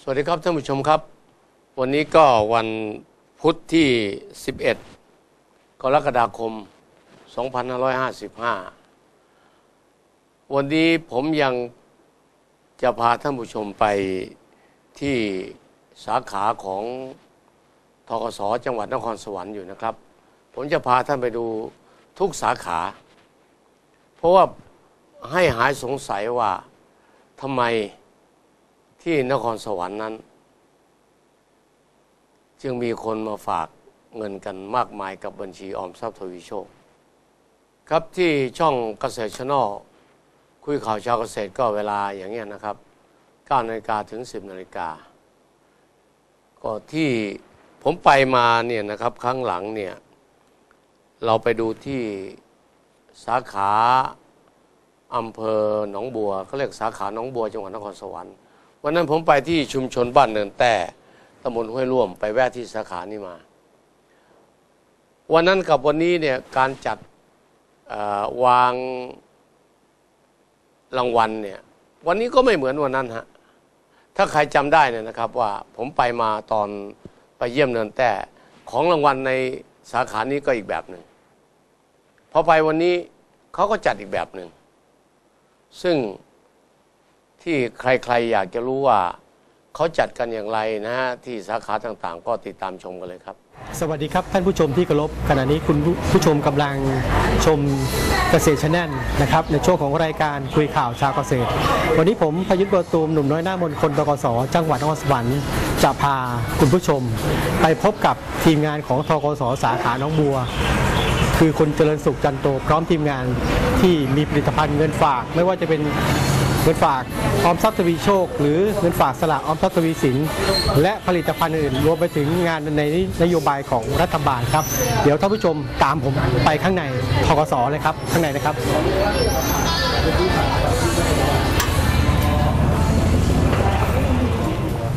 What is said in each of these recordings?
สวัสดีครับท่านผู้ชมครับ วันนี้ก็วันพุธที่ 11 กรกฎาคม 2555 วันนี้ผมยังจะพาท่านผู้ชมไปที่สาขาของทกสจังหวัดนครสวรรค์อยู่นะครับ ผมจะพาท่านไปดูทุกสาขา เพราะว่าให้หายสงสัยว่าทำไม ที่นครสวรรค์นั้น จึงมีคนมาฝากเงินกันมากมายกับบัญชีออมทรัพย์ทวีโชค ครับที่ช่องเกษตรชนอลคุยข่าวชาวเกษตรก็เวลาอย่างเงี้ยนะครับ9นาฬิกาถึง 10นาฬิกาก็ที่ผมไปมาเนี่ยนะครับครั้งหลังเนี่ยเราไปดูที่สาขาอำเภอหนองบัวเขาเรียกสาขาหนองบัวจังหวัดนครสวรรค์ วันนั้นผมไปที่ชุมชนบ้านเนินแต่ตำบลห้วยร่วมไปแวะที่สาขานี้มา วันนั้นกับวันนี้เนี่ยการจัดวางรางวัลเนี่ยวันนี้ก็ไม่เหมือนวันนั้นฮะถ้าใครจำได้เนี่ยนะครับว่าผมไปมาตอนไปเยี่ยมเนินแต่ของรางวัลในสาขานี้ก็อีกแบบหนึ่งพอไปวันนี้เขาก็จัดอีกแบบหนึ่งซึ่ง ที่ใครๆอยากจะรู้ว่าเขาจัดกันอย่างไรนะฮะที่สาขาต่างๆ ก็ติดตามชมกันเลยครับ สวัสดีครับท่านผู้ชมที่เคารพขณะนี้คุณผู้ชมกำลังชมเกษตรชแนลนะครับ ในช่วงของรายการคุยข่าวชาวเกษตร วันนี้ผมพยุทธ์เบอร์ตูมหนุ่มน้อยหน้ามนคนตกสจังหวัดนครสวรรค์จะพาคุณผู้ชม ไปพบกับทีมงานของทกสสาขาน้องบัว คือคุณเจริญสุขจันโตพร้อมทีมงานที่มีผลิตภัณฑ์เงินฝาก ไม่ว่าจะเป็น เงินฝากออมทรัพย์ทวีโชค หรือเงินฝากสลากออมทรัพย์ทวีสิน และผลิตภัณฑ์อื่นรวมไปถึงงานในนโยบายของรัฐบาลครับ เดี๋ยวท่านผู้ชมตามผมไปข้างในทกสเลยครับ ข้างในนะครับ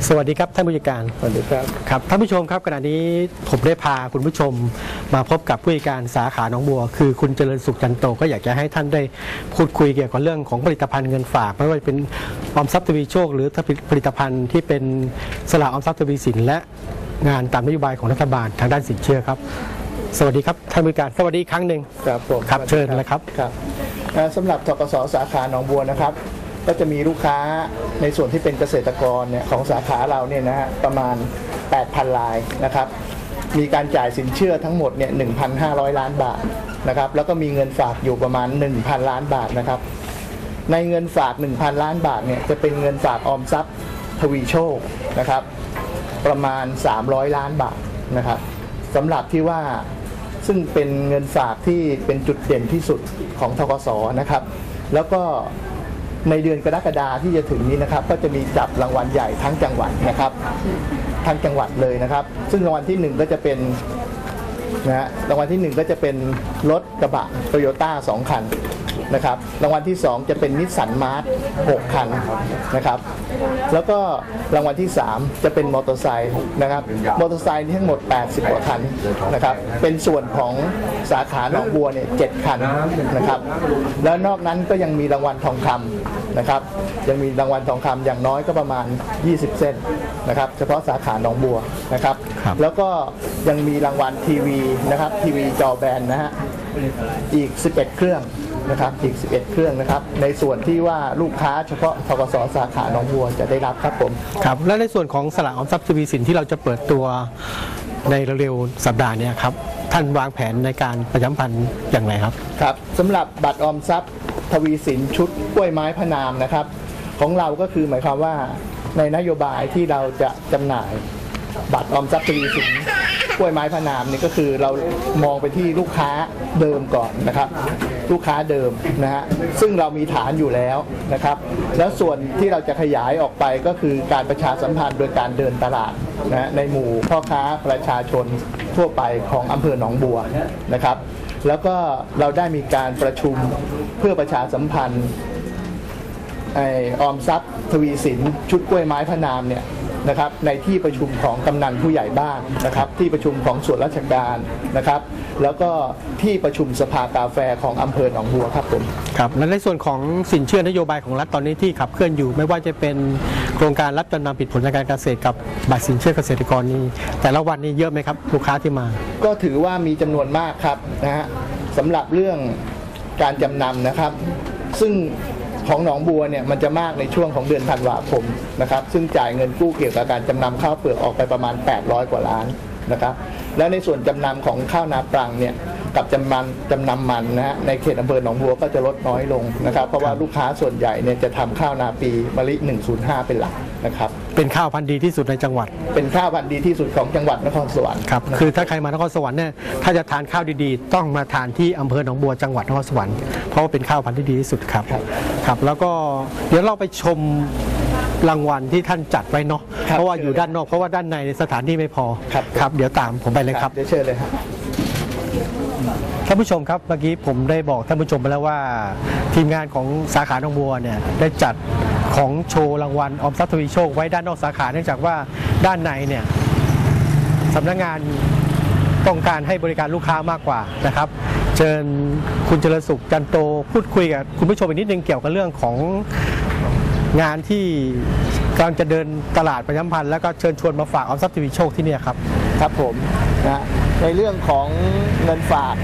สวัสดีครับท่านผู้จัดการ สวัสดีครับ ครับท่านผู้ชมครับขณะนี้ผมได้พาคุณผู้ชมมาพบกับผู้จัดการสาขาหนองบัว คือคุณเจริญสุขจันโตก็อยากจะให้ท่านได้พูดคุยเกี่ยวกับเรื่องของผลิตภัณฑ์เงินฝากไม่ว่าจะเป็นออมทรัพย์ทวีโชค หรือผลิตภัณฑ์ที่เป็นสลากออมทรัพย์ทวีสินและงานตามนโยบายของรัฐบาลทางด้านสินเชื่อครับ สวัสดีครับท่านผู้จัดการสวัสดีอีกครั้งหนึ่งครับผมครับเชิญเลยครับครับเอ่อสำหรับทกสสาขาหนองบัวนะครับ ก็จะมีลูกค้าในส่วนที่เป็นเกษตรกรเนี่ยของสาขาเราเนี่ยนะฮะประมาณ 8,000 รายนะครับ มีการจ่ายสินเชื่อทั้งหมดเนี่ย1,500 ล้านบาทนะครับ แล้วก็มีเงินฝากอยู่ประมาณ 1,000 ล้านบาทนะครับ ในเงินฝาก 1,000 ล้านบาทเนี่ยจะเป็นเงินฝากออมทรัพย์ทวีโชคนะครับ ประมาณ 300 ล้านบาทนะครับสำหรับที่ว่าซึ่งเป็นเงินฝากที่เป็นจุดเด่นที่สุดของทกสนะครับ แล้วก็ ในเดือนกรกฎาที่จะถึงนี้นะครับก็จะมีจับรางวัลใหญ่ทั้งจังหวัดนะครับทั้งจังหวัดเลยนะครับ ซึ่งรางวัลที่หนึ่งก็จะเป็นนะฮะรางวัลที่ 1 ก็จะเป็นรถกระบะโตโยต้าสองคัน นะครับรางวัลที่ 2 จะเป็นนิสสันมาร์ท6คันนะครับแล้วก็รางวัลที่ 3 จะเป็นมอเตอร์ไซค์นะครับมอเตอร์ไซค์นี่ทั้งหมด 80กว่าคันนะครับเป็นส่วนของสาขาหนองบัวเนี่ย7คันนะครับแล้วนอกนั้นก็ยังมีรางวัลทองคำนะครับยังมีรางวัลทองคำอย่างน้อยก็ประมาณ 20 เส้นนะครับเฉพาะสาขาหนองบัวนะครับครับแล้วก็ยังมีรางวัลทีวีนะครับทีวีจอแบนนะฮะอีก 11 เครื่อง นะครับอีก 11 เครื่องนะครับ ในส่วนที่ว่าลูกค้าเฉพาะทกสสาขาหนองบัวจะได้รับครับผมครับและในส่วนของสลากออมทรัพย์ทวีสินที่เราจะเปิดตัวในเร็วๆสัปดาห์เนี้ครับท่านวางแผนในการประชาสัมพันธ์อย่างไรครับครับสำหรับบัตรออมทรัพย์ทวีสินชุดกล้วยไม้พระนามนะครับ ของเราก็คือหมายความว่าในนโยบายที่เราจะจำหน่ายบัตรออมทรัพย์ทวีสิน กล้วยไม้พระนามนี่ก็คือเรามองไปที่ลูกค้าเดิมก่อนนะครับ ลูกค้าเดิมนะฮะซึ่งเรามีฐานอยู่แล้วนะครับ แล้วส่วนที่เราจะขยายออกไปก็คือการประชาสัมพันธ์โดยการเดินตลาดนะฮะในหมู่พ่อค้าประชาชนทั่วไปของอำเภอหนองบัวนะครับ แล้วก็เราได้มีการประชุมเพื่อประชาสัมพันธ์ไอออมทรัพย์ทวีสินชุดกล้วยไม้พระนามเนี่ย นะครับในที่ประชุมของกำนันผู้ใหญ่บ้านนะครับ ที่ประชุมของส่วนราชการนะครับ แล้วก็ที่ประชุมสภากาแฟของอำเภอหนองบัวครับผมครับและในส่วนของสินเชื่อนโยบายของรัฐตอนนี้ที่ขับเคลื่อนอยู่ ไม่ว่าจะเป็นโคครงการรับจำนำผิดผลทางการเกษตรกับบัตรสินเชื่อเกษตรกรนี้แต่ละวันนี้เยอะไหมครับลูกค้าที่มา ก็ถือว่ามีจำนวนมากครับนะฮะสำหรับเรื่องการจำนำนะครับ ซึ่ง ของหนองบัวเนี่ยมันจะมากในช่วงของเดือนธันวาคมนะครับซึ่งจ่ายเงินกู้เกี่ยวกับการจำนำข้าวเปลือกออกไปประมาณ 800 กว่าล้านนะครับแล้วในส่วนจำนำของข้าวนาปรังเนี่ยกับจำนำจำนำมันนะฮะในเขตอำเภอหนองบัวก็จะลดน้อยลงนะครับ เพราะว่าลูกค้าส่วนใหญ่เนี่ยจะทำข้าวนาปีมะลิ 105 เป็นหลักนะครับ เป็นข้าวพันธุ์ดีที่สุดในจังหวัดเป็นข้าวพันธุ์ดีที่สุดของจังหวัดนครสวรรค์ครับคือถ้าใครมานครสวรรค์เนี่ยถ้าจะทานข้าวดีๆ ต้องมาทานที่อำเภอหนองบัวจังหวัดนครสวรรค์เพราะว่าเป็นข้าวพันธุ์ที่ดีที่สุดครับครับครับ แล้วก็เดี๋ยวเราไปชมรางวัลที่ท่านจัดไว้เนาะครับเพราะว่าอยู่ด้านนอกเพราะว่าด้านในสถานที่ไม่พอครับ ครับ เดี๋ยวตามผมไปเลยครับ เดี๋ยวเชิญเลยครับ ท่านผู้ชมครับเมื่อกี้ผมได้บอกท่านผู้ชมไปแล้วว่า ทีมงานของสาขาหนองบัวเนี่ยได้จัด ของโชว์รางวัลออมทรัพย์ทวีโชคไว้ด้านนอกสาขาเนื่องจากว่าด้านในเนี่ยสำนักงานต้องการให้บริการลูกค้ามากกว่านะครับ เชิญคุณเจริญสุขจันโตพูดคุยกับคุณผู้ชมอีกนิดนึงเกี่ยวกับเรื่องของงานที่กำลังจะเดินตลาดประชาสัมพันธ์แล้วก็เชิญชวนมาฝากออมทรัพย์ทวีโชคที่นี่ครับ ครับผมนะในเรื่องของเงินฝาก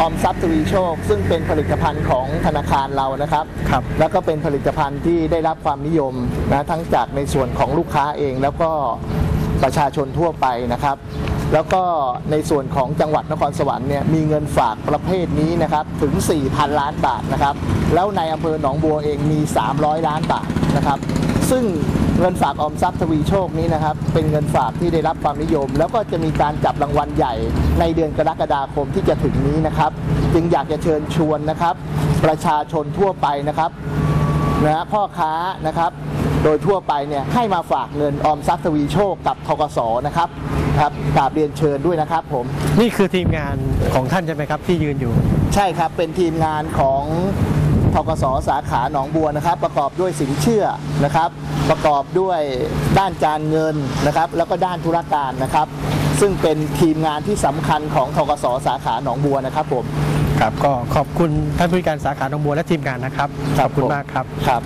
ออมทรัพย์ทวีโชค ซึ่งเป็นผลิตภัณฑ์ของธนาคารเรานะครับ ครับ แล้วก็เป็นผลิตภัณฑ์ที่ได้รับความนิยมนะทั้งจากในส่วนของลูกค้าเองแล้วก็ประชาชนทั่วไปนะครับ แล้วก็ในส่วนของจังหวัดนครสวรรค์เนี่ยมีเงินฝากประเภทนี้นะครับถึง 4,000 ล้านบาทนะครับ แล้วในอำเภอหนองบัวเองมี 300 ล้านบาทนะครับ ซึ่ง เงินฝากออมทรัพย์ทวีโชคนี้นะครับ เป็นเงินฝากที่ได้รับความนิยม แล้วก็จะมีการจับรางวัลใหญ่ในเดือนกรกฎาคมที่จะถึงนี้นะครับ จึงอยากจะเชิญชวนนะครับ ประชาชนทั่วไปนะครับนะฮะพ่อค้านะครับ โดยทั่วไปเนี่ยให้มาฝากเงินออมทรัพย์ทวีโชคกับทกสนะครับครับกราบเรียนเชิญด้วยนะครับผม นี่คือทีมงานของท่านใช่ไหมครับที่ยืนอยู่ ใช่ครับเป็นทีมงานของ ทกสสาขาหนองบัวนะครับ ประกอบด้วยสินเชื่อนะครับ ประกอบด้วยด้านการเงินนะครับ แล้วก็ด้านธุรการนะครับ ซึ่งเป็นทีมงานที่สำคัญของทกสสาขาหนองบัวนะครับผมครับก็ขอบคุณท่านผู้การสาขาหนองบัวและทีมงานนะครับขอบคุณผมมากครับครับ